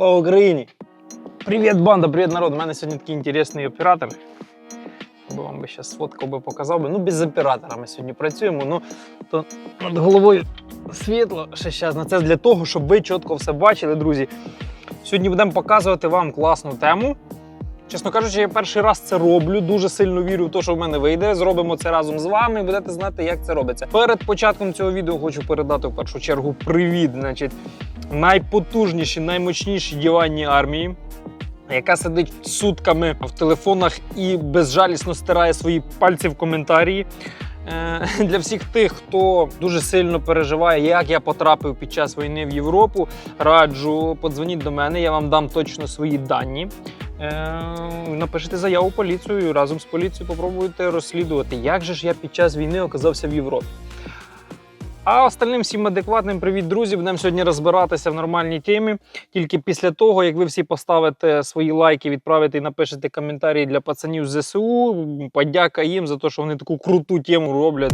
Слава Україні! Привіт, банда, привіт, народ! У мене сьогодні такий інтересний оператор. Бо вам би зараз фотку би показав. Ну, без оператора ми сьогодні працюємо. Ну, то над головою світло ще зараз. На це для того, щоб ви чітко все бачили, друзі. Сьогодні будемо показувати вам класну тему. Чесно кажучи, я перший раз це роблю. Дуже сильно вірю в те, що в мене вийде. Зробимо це разом з вами і будете знати, як це робиться. Перед початком цього відео хочу передати в першу чергу привіт. Значить, найпотужніші, наймощніші діванні армії, яка сидить сутками в телефонах і безжалісно стирає свої пальці в коментарі. Е, Для всіх тих, хто дуже сильно переживає, як я потрапив під час війни в Європу, раджу подзвоніть до мене, я вам дам точно свої дані. Е, Напишіть заяву поліцію разом з поліцією попробуйте розслідувати, як же ж я під час війни оказався в Європі. А остальним всім адекватним привіт, друзі. Будемо сьогодні розбиратися в нормальній темі. Тільки після того, як ви всі поставите свої лайки, відправите і напишете коментарі для пацанів з ЗСУ. Подяка їм за те, що вони таку круту тему роблять.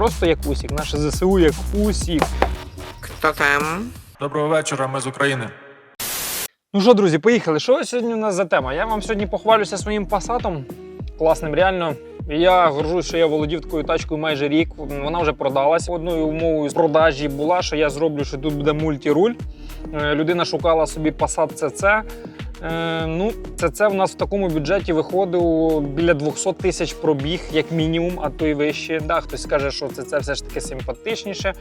Просто як усік, наше ЗСУ як усік. Хто там? Доброго вечора, ми з України. Ну що, друзі, поїхали. Що сьогодні у нас за тема? Я вам сьогодні похвалюся своїм пасатом. Класним, реально. Я горжусь, що я володів такою тачкою майже рік. Вона вже продалась. Одною умовою з продажі була, що я зроблю, що тут буде мультіруль. Е, Людина шукала собі Passat CC. Е, ну, CC в нас в такому бюджеті виходив біля 200 тисяч пробіг, як мінімум, а то й вище. Да, хтось скаже, що CC все ж таки симпатичніше.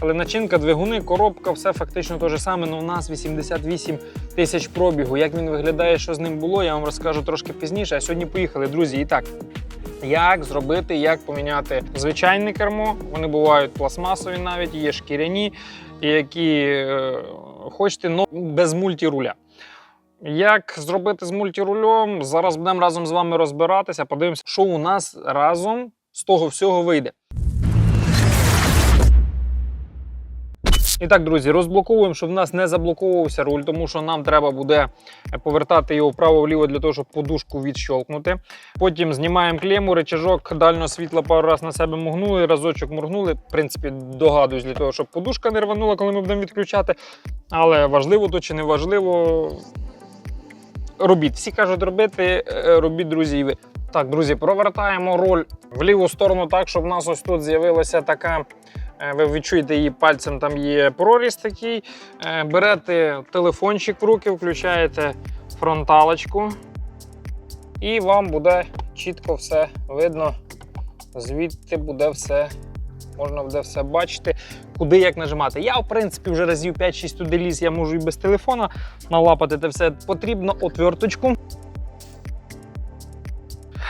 Але начинка, двигуни, коробка, все фактично те ж саме. але у нас 88 тисяч пробігу. Як він виглядає, що з ним було, я вам розкажу трошки пізніше. А сьогодні поїхали, друзі. І так. Як зробити, як поміняти звичайне кермо? Вони бувають пластмасові, навіть є шкіряні, які е, хочете, но без мультіруля. Як зробити з мультірулем? Зараз будемо разом з вами розбиратися. Подивимося, що у нас разом з того всього вийде. І так, друзі, розблоковуємо, щоб в нас не заблоковувався руль, тому що нам треба буде повертати його вправо-вліво для того, щоб подушку відщолкнути. Потім знімаємо клему, речажок дальнього світла пару раз на себе моргнули, разочок моргнули. В принципі, догадуюсь для того, щоб подушка не рванула, коли ми будемо відключати. Але важливо то чи не важливо. Робіть. Всі кажуть робити, е, робіть, друзі, і ви. Так, друзі, провертаємо руль в ліву сторону так, щоб в нас ось тут з'явилася така. е, Ви відчуєте її пальцем, там є проріз такий. Е, Берете телефончик в руки, включаєте фронталочку, і вам буде чітко все видно. Звідти буде все, можна буде все бачити, куди як нажимати. Я, в принципі, вже разів 5-6 туди ліз, я можу і без телефона налапати це все. Потрібно отверточку.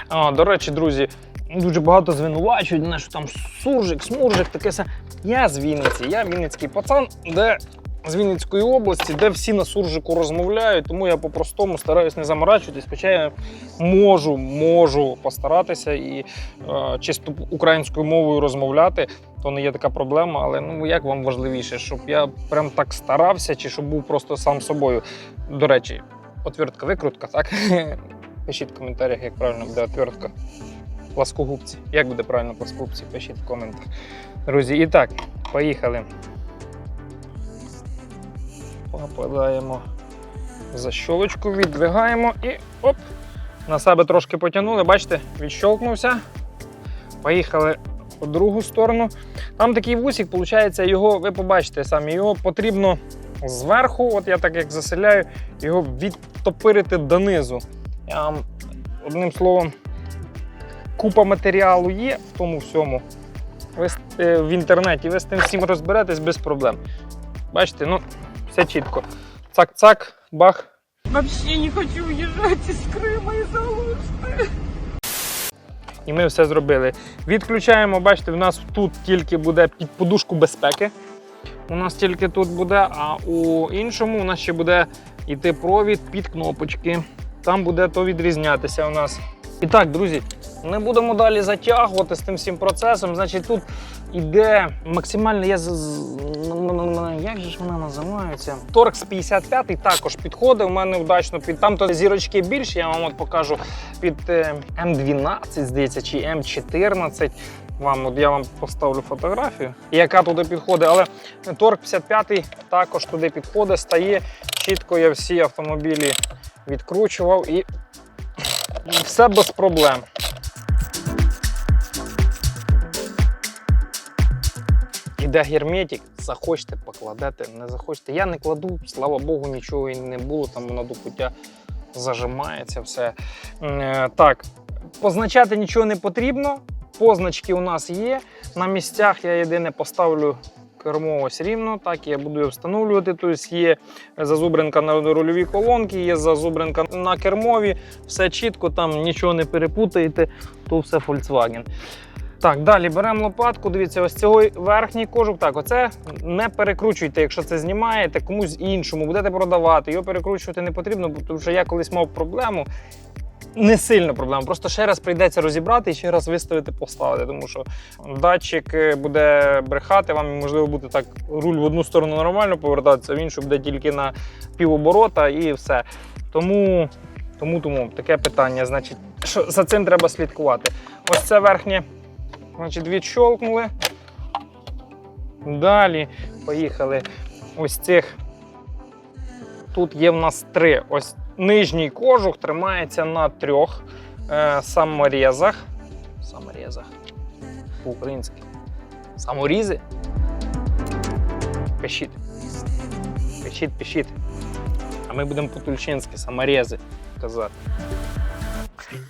А, до речі, друзі, дуже багато звинувачують на що там суржик, смуржик, таке все. Я з Вінниці, я вінницький пацан, де з Вінницької області, де всі на суржику розмовляють, тому я по-простому стараюсь не заморачуватись, хоча я можу, можу постаратися і е, чисто українською мовою розмовляти, то не є така проблема. Але ну як вам важливіше, щоб я прям так старався, чи щоб був просто сам собою. До речі, отвертка, викрутка, так? Пишіть в коментарях, як правильно буде отвертка. Пласкогубці. Як буде правильно пласкогубці? Пишіть в коментах. Друзі, і так, поїхали. Попадаємо за щолочку, віддвигаємо і оп! На себе трошки потягнули, бачите, відщолкнувся. Поїхали по другу сторону. Там такий вусик, виходить, його, ви побачите самі, його потрібно зверху, от я так як заселяю, його відтопирити донизу. Я вам одним словом, купа матеріалу є в тому всьому. Ви е, в інтернеті, ви з тим всім розберетесь без проблем. Бачите, ну, все чітко. Цак-цак, бах. Вообще не хочу уезжать из Крыма из-за Алушты. І ми все зробили. Відключаємо, бачите, у нас тут тільки буде під подушку безпеки. У нас тільки тут буде, а у іншому у нас ще буде йти провід під кнопочки. Там буде то відрізнятися у нас. І так, друзі, не будемо далі затягувати з тим всім процесом. Значить, тут іде максимально. Я як же ж вона називається? Торкс 55 також підходить. У мене вдачно під там то зірочки більше. Я вам от покажу під е, М12, здається, чи М14. Вам от я вам поставлю фотографію, яка туди підходить. Але Торк 55 також туди підходить, стає чітко. Я всі автомобілі відкручував і все без проблем. Іде герметик, захочете, покладете, не захочете. Я не кладу, слава Богу, нічого і не було, там воно до пуття зажимається все. Е, Так, позначати нічого не потрібно. Позначки у нас є. На місцях я єдине поставлю кермо ось рівно, так я буду його встановлювати. Тобто є зазубринка на рульовій колонки, є зазубринка на кермові, все чітко, там нічого не перепутаєте, то все Volkswagen. Так, далі беремо лопатку. Дивіться, ось цей верхній кожух. Так, оце не перекручуйте, якщо це знімаєте, комусь іншому будете продавати. Його перекручувати не потрібно, бо що я колись мав проблему. Не сильно проблема, просто ще раз прийдеться розібрати і ще раз виставити, поставити. Тому що датчик е, буде брехати, вам можливо буде так руль в одну сторону нормально повертатися, в іншу буде тільки на півоборота і все. Тому, тому, тому таке питання. Значить, що за цим треба слідкувати. Ось це верхнє Значить, відщолкнули. Далі поїхали. Ось цих. Тут є в нас три. Ось нижній кожух тримається на трьох е, саморізах. Саморізах. По-українськи. Саморізи. Пишіть. Пишіть, пишіть. А ми будемо по-тульчинськи саморези казати.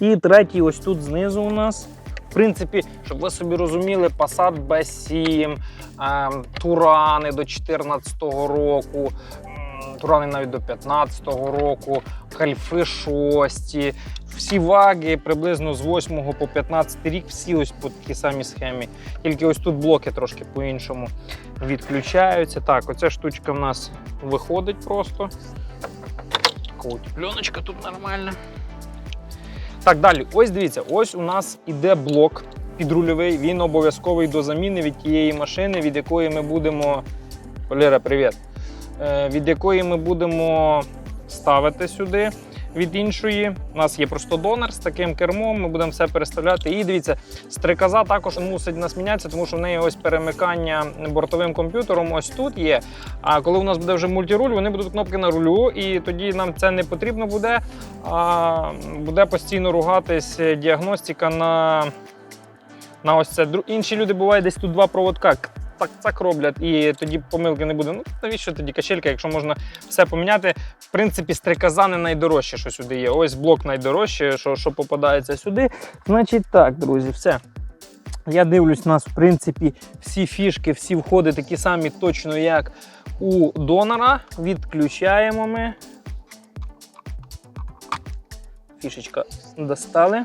І третій, ось тут знизу у нас. Принципі, щоб ви собі розуміли, Passat B7, ем, Турани до 2014 року, Турани навіть до 2015 року, Кальфи 6, всі ваги приблизно з 8 по 15 рік, всі ось по такій самій схемі. Тільки ось тут блоки трошки по-іншому відключаються. Так, оця штучка в нас виходить просто. Пленочка тут нормальна. Так, далі, ось дивіться, ось у нас іде блок підрульовий. Він обов'язковий до заміни від тієї машини, від якої ми будемо. Валера, привіт. Е, від якої ми будемо ставити сюди від іншої. У нас є просто донор з таким кермом, ми будемо все переставляти. І дивіться, стрикоза також мусить нас мінятися, тому що в неї ось перемикання бортовим комп'ютером ось тут є. А коли у нас буде вже мультируль, вони будуть кнопки на рулю, і тоді нам це не потрібно буде. А буде постійно ругатись діагностика на, на ось це. Інші люди буває десь тут два проводка. Так, так роблять, і тоді помилки не буде. Ну навіщо тоді качелька, якщо можна все поміняти? В принципі, стрикоза не найдорожче, що сюди є. Ось блок найдорожче, що, що попадається сюди. Значить так, друзі, все. Я дивлюсь, у нас, в принципі, всі фішки, всі входи такі самі точно, як у донора. Відключаємо ми. Фішечка достали.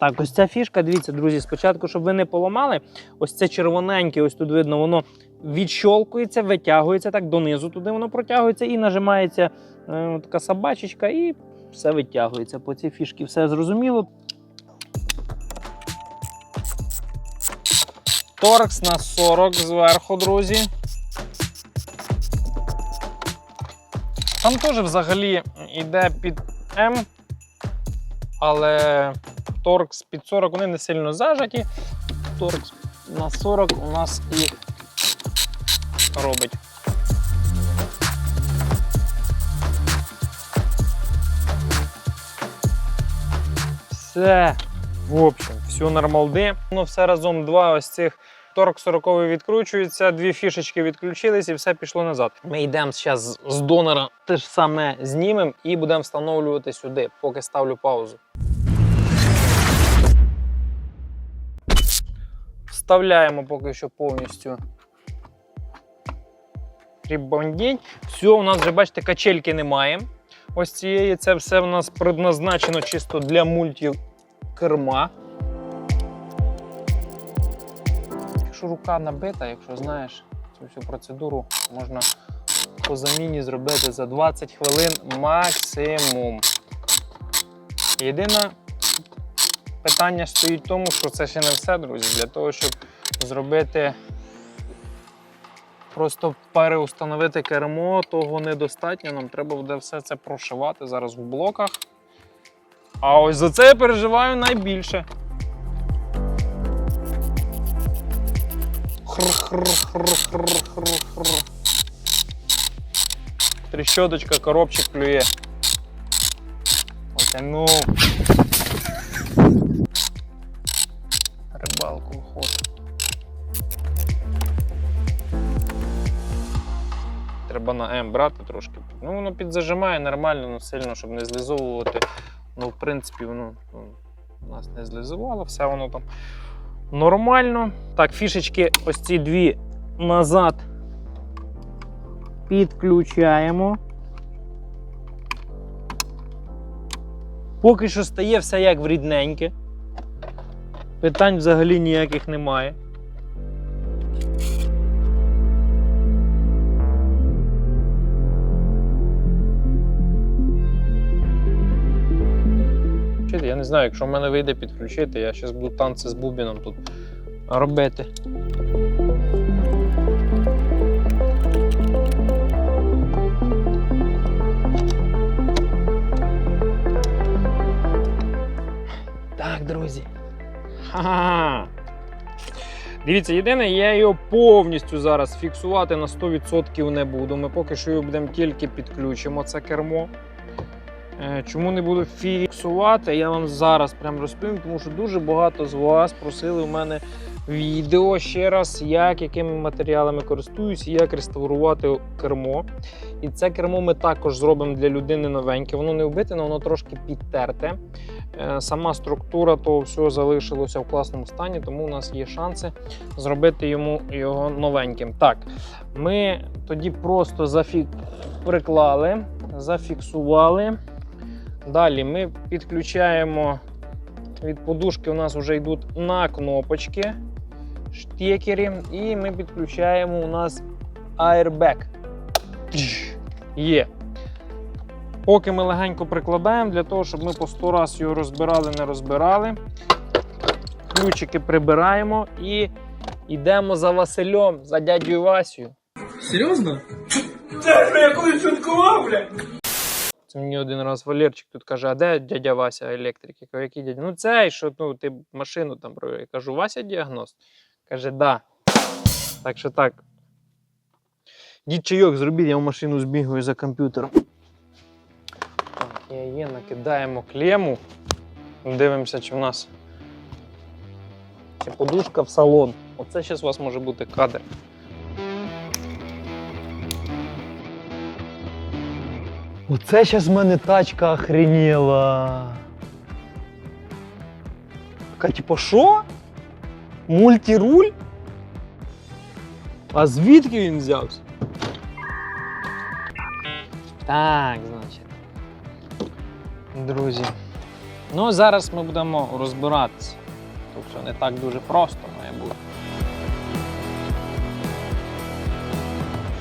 Так, ось ця фішка, дивіться, друзі, спочатку, щоб ви не поламали, ось це червоненьке, ось тут видно, воно відщолкується, витягується так донизу, туди воно протягується і нажимається е, така собачечка, і все витягується. По цій фішці все зрозуміло. Торкс на 40 зверху, друзі. Там теж взагалі йде під М, але торкс під 40 вони не сильно зажаті. Торкс на 40 у нас і робить. Все. В общем, все нормалди. Ну, все разом два ось цих торк 40 відкручується, дві фішечки відключились і все пішло назад. Ми йдемо зараз з донора те ж саме знімемо і будемо встановлювати сюди, поки ставлю паузу. Вставляємо поки що повністю рібондінь. Все, у нас вже, бачите, качельки немає. Ось цієї це все у нас предназначено чисто для мультикерма. Якщо рука набита, якщо знаєш цю всю процедуру, можна по заміні зробити за 20 хвилин максимум. Єдина питання стоїть в тому, що це ще не все, друзі. Для того, щоб зробити просто переустановити кермо, того недостатньо. Нам треба буде все це прошивати зараз в блоках. А ось за це я переживаю найбільше. Трещоточка, коробчик клює. Потянув. Треба на М брати трошки. Ну, воно підзажимає нормально, ну сильно, щоб не злізовувати. Ну, в принципі, ну, у нас не злизувало, все воно там нормально. Так, фішечки ось ці дві назад підключаємо. Поки що стає все як в рідненьке. Питань взагалі ніяких немає. Знаю, якщо в мене вийде підключити, я зараз буду танці з бубіном тут робити. Так, друзі. Ха-ха. Дивіться, єдине, я його повністю зараз фіксувати на 100% не буду. Ми поки що його будемо тільки підключимо це кермо. Е, Чому не буду фіксувати, я вам зараз прям розповім, тому що дуже багато з вас просили у мене відео ще раз, як якими матеріалами користуюсь як реставрувати кермо. І це кермо ми також зробимо для людини новеньке. Воно не вбите, але воно трошки підтерте. Е, Сама структура того всього залишилася в класному стані, тому у нас є шанси зробити йому його новеньким. Так, ми тоді просто зафі... приклали, зафіксували. Далі ми підключаємо від подушки, у нас вже йдуть на кнопочки, штекери, і ми підключаємо у нас airbag. Є. Поки ми легенько прикладаємо, для того, щоб ми по 100 раз його розбирали, не розбирали. Ключики прибираємо і йдемо за Василем, за дядю Васю. Серйозно? Це мені один раз Валерчик тут каже: а де дядя Вася електрик? Я кажу, який дядя? Ну цей, що ну, ти машину там провів. Я кажу, Вася діагност? Каже, да. Так що так. Дід чайок зробіть, я в машину збігаю за комп'ютером. Так, є, є, накидаємо клему. Дивимося, чи в нас чи подушка в салон. Оце зараз у вас може бути кадр. Оце зараз в мене тачка охренела. Така, типу, що? Мультируль? А звідки він взявся? Так, значить. Друзі. Ну, зараз ми будемо розбиратися. Все не так дуже просто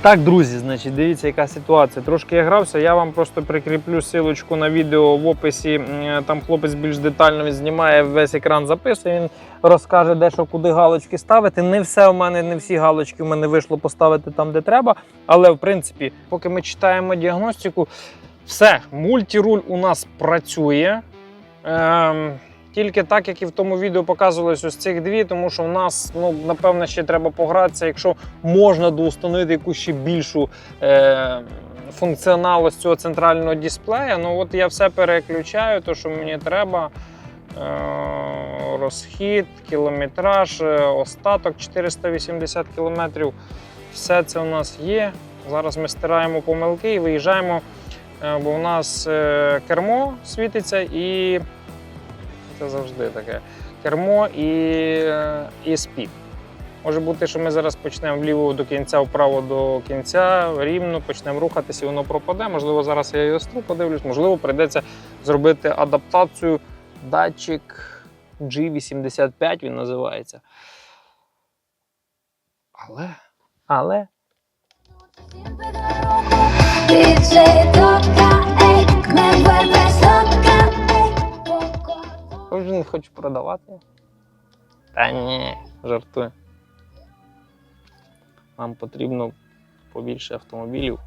Так, друзі, значить, дивіться, яка ситуація. Трошки я грався. Я вам просто прикріплю силочку на відео в описі. Там хлопець більш детально він знімає весь екран записує. Він розкаже, де що куди галочки ставити. Не все у мене, не всі галочки у мене вийшло поставити там, де треба. Але в принципі, поки ми читаємо діагностику, все, мультіруль у нас працює. Ем, тільки так, як і в тому відео показувалось ось цих дві, тому що в нас, ну, напевно, ще треба погратися, якщо можна доустановити якусь ще більшу е, функціоналність цього центрального дисплея. Ну от я все переключаю, то що мені треба. Е, розхід, кілометраж, е, остаток 480 кілометрів. Все це у нас є. Зараз ми стираємо помилки і виїжджаємо, е, бо у нас е, кермо світиться і це завжди таке. Кермо і, і спід. Може бути, що ми зараз почнемо вліво до кінця, вправо до кінця, рівно почнемо рухатися і воно пропаде. Можливо, зараз я його стру подивлюсь, можливо, прийдеться зробити адаптацію. Датчик G85 він називається. Але. Але. Dice він він хоче продавати. Та ні, жартую. Нам потрібно побільше автомобілів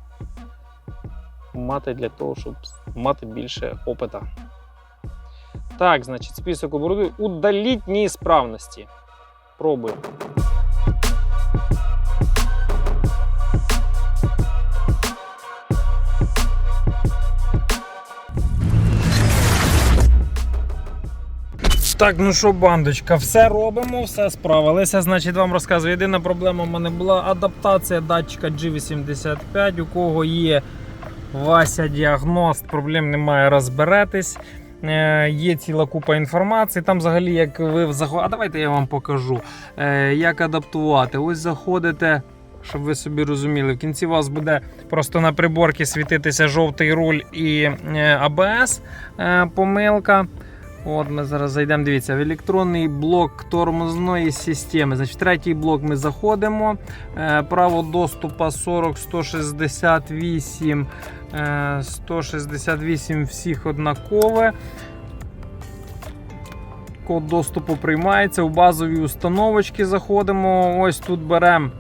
мати для того, щоб мати більше опита. Так, значить, список оборудовання. Удаліть неісправності. Пробуємо. Так, ну що, бандочка, все робимо, все справилися. Значить, вам розказую. Єдина проблема в мене була адаптація датчика G85. У кого є Вася діагност, проблем немає, розберетесь. Е, Є ціла купа інформації. Там взагалі, як ви заходите. А давайте я вам покажу, е, як адаптувати. Ось заходите, щоб ви собі розуміли. В кінці у вас буде просто на приборці світитися жовтий руль і е, АБС помилка. От ми зараз зайдемо. Дивіться, в електронний блок тормозної системи. Значить, третій блок ми заходимо. Е, Право доступу 40 168. е, 168 всіх однакове. Код доступу приймається. У базові установочки заходимо. Ось тут беремо.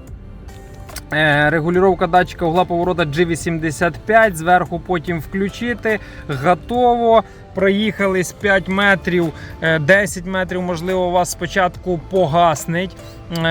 Е, Регулювання датчика угла поворота G85, зверху потім включити. Готово. Проїхались 5 метрів, е, 10 метрів, можливо, у вас спочатку погаснить е,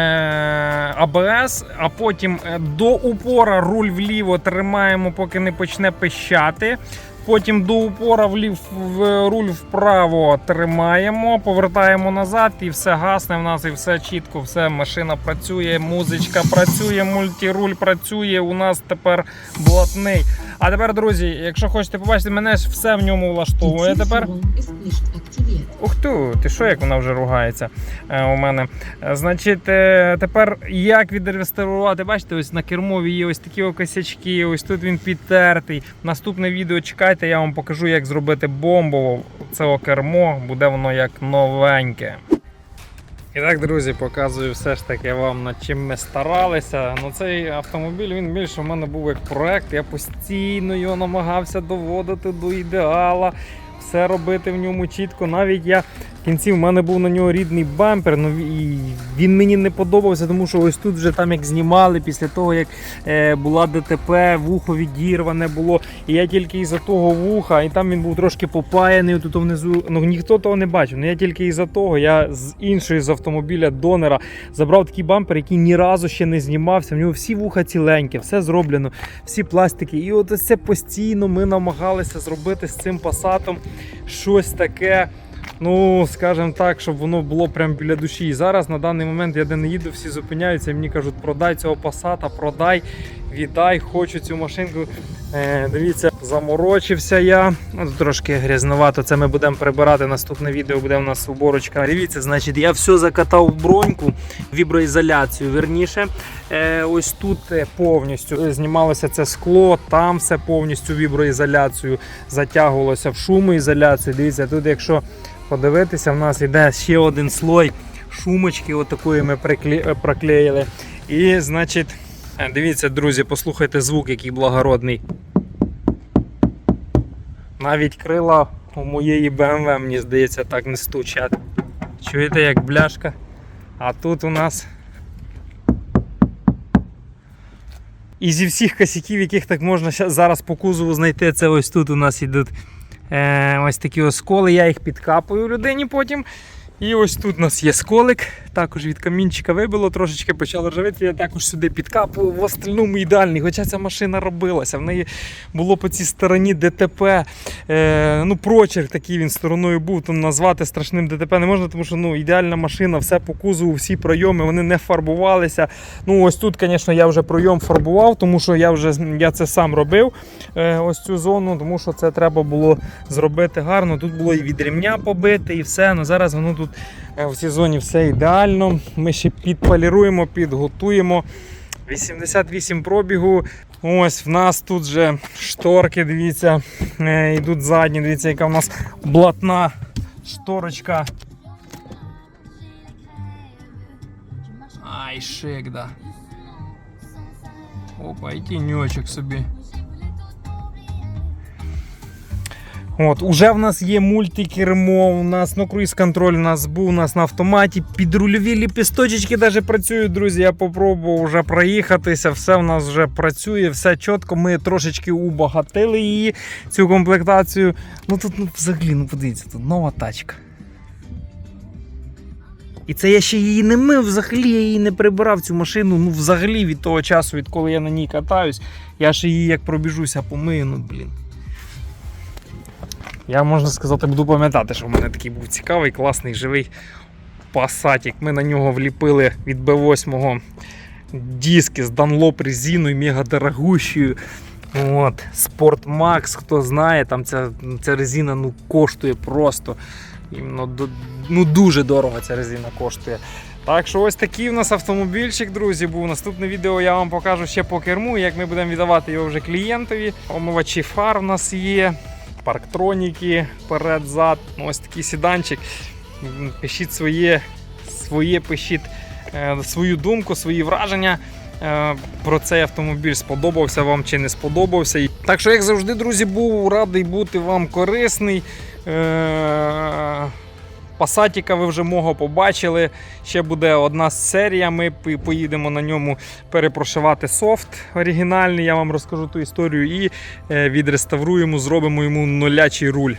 АБС, а потім е, до упора руль вліво тримаємо, поки не почне пищати. Потім до упора влів в руль вправо тримаємо, повертаємо назад і все гасне в нас, і все чітко, все машина працює, музичка працює, мультіруль працює. У нас тепер блатний. А тепер, друзі, якщо хочете побачити, мене ж все в ньому влаштовує тепер. Ух ти, ти що, як вона вже ругається е, у мене. Е, Значить, е, тепер як відреставрувати? Бачите, ось на кермові є ось такі косячки, ось тут він підтертий. Наступне відео чекайте, я вам покажу, як зробити бомбово це кермо, буде воно як новеньке. І так, друзі, показую все ж таки вам над чим ми старалися. Ну цей автомобіль він більше в мене був як проект. Я постійно його намагався доводити до ідеала, все робити в ньому чітко. Навіть я в кінці в мене був на нього рідний бампер. Ну і він мені не подобався, тому що ось тут вже там як знімали після того, як е, була ДТП, вухо відірване було. І я тільки із-за того вуха, і там він був трошки попаяний тут внизу. Ну ніхто того не бачив. Ну я тільки із-за того, я з іншої з автомобіля Донера забрав такий бампер, який ні разу ще не знімався. В нього всі вуха ціленькі, все зроблено, всі пластики. І от це постійно ми намагалися зробити з цим пасатом щось таке. Ну, скажімо так, щоб воно було прямо біля душі. І зараз на даний момент я де не їду, всі зупиняються і мені кажуть, продай цього пасата, продай, віддай, хочу цю машинку. Е, дивіться, заморочився я. Ну, трошки грязновато. Це ми будемо прибирати. Наступне відео буде у нас уборочка. Дивіться, значить, я все закатав в броньку, віброізоляцію. Верніше, е, ось тут е, повністю знімалося це скло, там все повністю віброізоляцію затягувалося в шумоізоляцію. Дивіться, тут, якщо подивитися, в нас йде ще один слой шумочки, отакої ми прикле-. І, значить, дивіться, друзі, послухайте звук, який благородний. Навіть крила у моєї BMW, мені здається, так не стучать. Чуєте, як бляшка? А тут у нас. І зі всіх косяків, яких так можна зараз по кузову знайти, це ось тут у нас ідуть е, ось такі осколи. Я їх підкапую людині потім. І ось тут у нас є сколик, також від камінчика вибило, трошечки почало ржавити. Я також сюди підкапую. В остальному ідеальний. Хоча ця машина робилася. В неї було по цій стороні ДТП. Е, ну, прочерк такий він стороною був, то назвати страшним ДТП не можна, тому що ну, ідеальна машина, все по кузову, всі пройоми, вони не фарбувалися. Ну, ось тут, звісно, я вже пройом фарбував, тому що я вже я це сам робив. Е, ось цю зону, тому що це треба було зробити гарно. Тут було і від ремня побити, і все. Ну, зараз воно тут е, в цій зоні все ідеально. Ми ще підполіруємо, підготуємо. 88 пробігу. Ось в нас тут же шторки, дивіться, е, йдуть задні, дивіться, яка в нас блатна шторочка. Ай, шик, да. Опа, і тіньочок собі. От, уже в нас є мультикермо, у нас ну, круїз-контроль у нас був у нас на автоматі. Підрульові ліпісточечки навіть працюють, друзі. Я попробував вже проїхатися. Все в нас вже працює, все чітко. Ми трошечки убагатили її, цю комплектацію. Ну тут ну, взагалі, ну подивіться, тут нова тачка. І це я ще її не мив, взагалі я її не прибирав цю машину. Ну, взагалі від того часу, відколи я на ній катаюсь, я ще її як пробіжуся, помию, ну блін. Я можна сказати, буду пам'ятати, що в мене такий був цікавий, класний, живий пасатік. Ми на нього вліпили від B8 диски з Dunlop резиною, мега дорогущою. От, Sport Max, хто знає, там ця, ця резина ну, коштує просто. Ну, дуже дорого ця резина коштує. Так що ось такий в нас автомобільчик, друзі, був. Наступне відео я вам покажу ще по керму, як ми будемо віддавати його вже клієнтові. Омивачі фар в нас є, парктроніки перед-зад. Ну, Ось такий сіданчик. Пишіть своє, своє пишіть е, свою думку, свої враження. е, Про цей автомобіль сподобався вам чи не сподобався. Так що, як завжди, друзі, був радий бути вам корисний. Пасатіка ви вже мого побачили. Ще буде одна серія. Ми поїдемо на ньому перепрошивати софт оригінальний. Я вам розкажу ту історію і е, відреставруємо, зробимо йому нулячий руль.